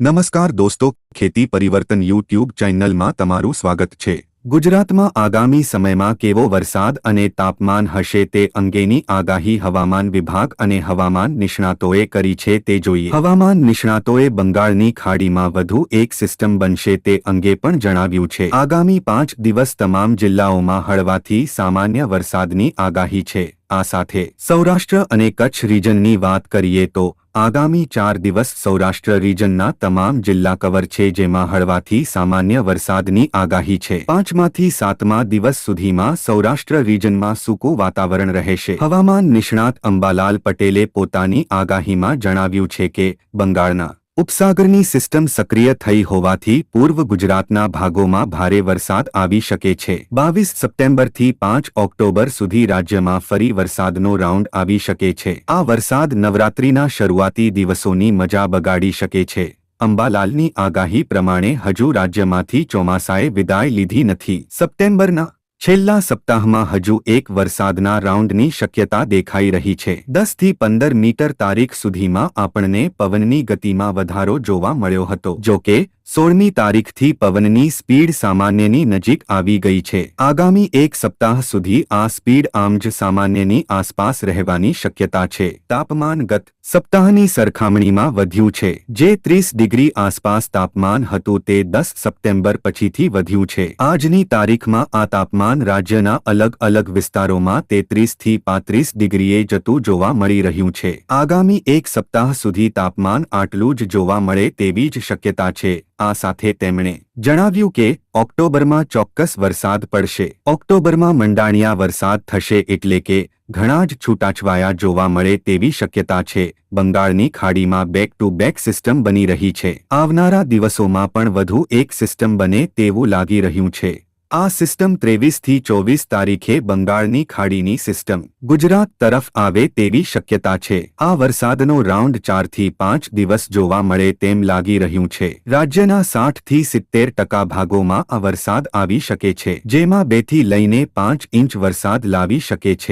નમસ્કાર દોસ્તો, ખેતી પરિવર્તન યુટ્યુબ ચેનલમાં તમારું સ્વાગત છે. ગુજરાતમાં આગામી સમયમાં કેવો વરસાદ અને તાપમાન હશે તે અંગેની આગાહી હવામાન વિભાગ અને હવામાન નિષ્ણાતોએ કરી છે તે જોઈએ. હવામાન નિષ્ણાતોએ બંગાળની ખાડીમાં વધુ એક સિસ્ટમ બનશે તે અંગે પણ જણાવ્યું છે. આગામી પાંચ દિવસ તમામ જિલ્લાઓમાં હળવાથી સામાન્ય વરસાદની આગાહી છે. આ સાથે સૌરાષ્ટ્ર અને કચ્છ રીજનની વાત કરીએ તો આગામી ચાર દિવસ સૌરાષ્ટ્ર રીજનના તમામ જિલ્લા કવર છે જેમાં હળવાથી સામાન્ય વરસાદની આગાહી છે. પાંચમાંથી સાતમા દિવસ સુધીમાં સૌરાષ્ટ્ર રીજનમાં સૂકું વાતાવરણ રહેશે. હવામાન નિષ્ણાત અંબાલાલ પટેલે પોતાની આગાહીમાં જણાવ્યું છે કે બંગાળના ઉપસાગરની સિસ્ટમ સક્રિય થઈ હોવાથી પૂર્વ ગુજરાતના ભાગોમાં ભારે વરસાદ આવી શકે છે. બાવીસ સપ્ટેમ્બરથી પાંચ ઓક્ટોબર સુધી રાજ્યમાં ફરી વરસાદનો રાઉન્ડ આવી શકે છે. આ વરસાદ નવરાત્રીના શરૂઆતી દિવસોની મજા બગાડી શકે છે. અંબાલાલની આગાહી પ્રમાણે હજુ રાજ્યમાંથી ચોમાસાએ વિદાય લીધી નથી. સપ્ટેમ્બરના છેલ્લા સપ્તાહમાં હજુ એક વરસાદના રાઉન્ડની શક્યતા દેખાઈ રહી છે. દસથી પંદર મીટર તારીખ સુધીમાં આપણને પવનની ગતિમાં વધારો જોવા મળ્યો હતો. જો કે, સોળમી તારીખથી પવનની સ્પીડ સામાન્યની નજીક આવી ગઈ છે. આગામી એક સપ્તાહ સુધી આ સ્પીડ આમ જ સામાન્યની આસપાસ રહેવાની શક્યતા છે. તાપમાન ગત સપ્તાહની સરખામણીમાં વધ્યું છે. જે ત્રીસ ડિગ્રી આસપાસ તાપમાન હતું તે દસ સપ્ટેમ્બર પછીથી વધ્યું છે. આજની તારીખમાં આ તાપમાન રાજ્યના અલગ અલગ વિસ્તારોમાં તેત્રીસથી પાંત્રીસ ડિગ્રીએ જતું જોવા મળી રહ્યું છે. આગામી એક સપ્તાહ સુધી તાપમાન આટલું જ જોવા મળે તેવી જ શક્યતા છે. આ સાથે તેમણે જણાવ્યું કે, ઓક્ટોબરમાં ચોક્કસ વરસાદ પડશે. ઓક્ટોબરમાં મંડાણિયા વરસાદ થશે એટલે કે ઘણા જ છૂટાછવાયા જોવા મળે તેવી શક્યતા છે. બંગાળની ખાડીમાં બેક ટુ બેક સિસ્ટમ બની રહી છે. આવનારા દિવસોમાં પણ વધુ એક સિસ્ટમ બને તેવું લાગી રહ્યું છે. આ સિસ્ટમ ત્રેવીસથી ચોવીસ તારીખે બંગાળની ખાડીની સિસ્ટમ ગુજરાત તરફ આવે તેવી શક્યતા છે. આ વરસાદનો રાઉન્ડ ચારથી પાંચ દિવસ જોવા મળે તેમ લાગી રહ્યું છે. રાજ્યના સાઠથી સિત્તેર ટકા ભાગોમાં આ વરસાદ આવી શકે છે, જેમાં બેથી લઈને પાંચ ઇંચ વરસાદ લાવી શકે છે.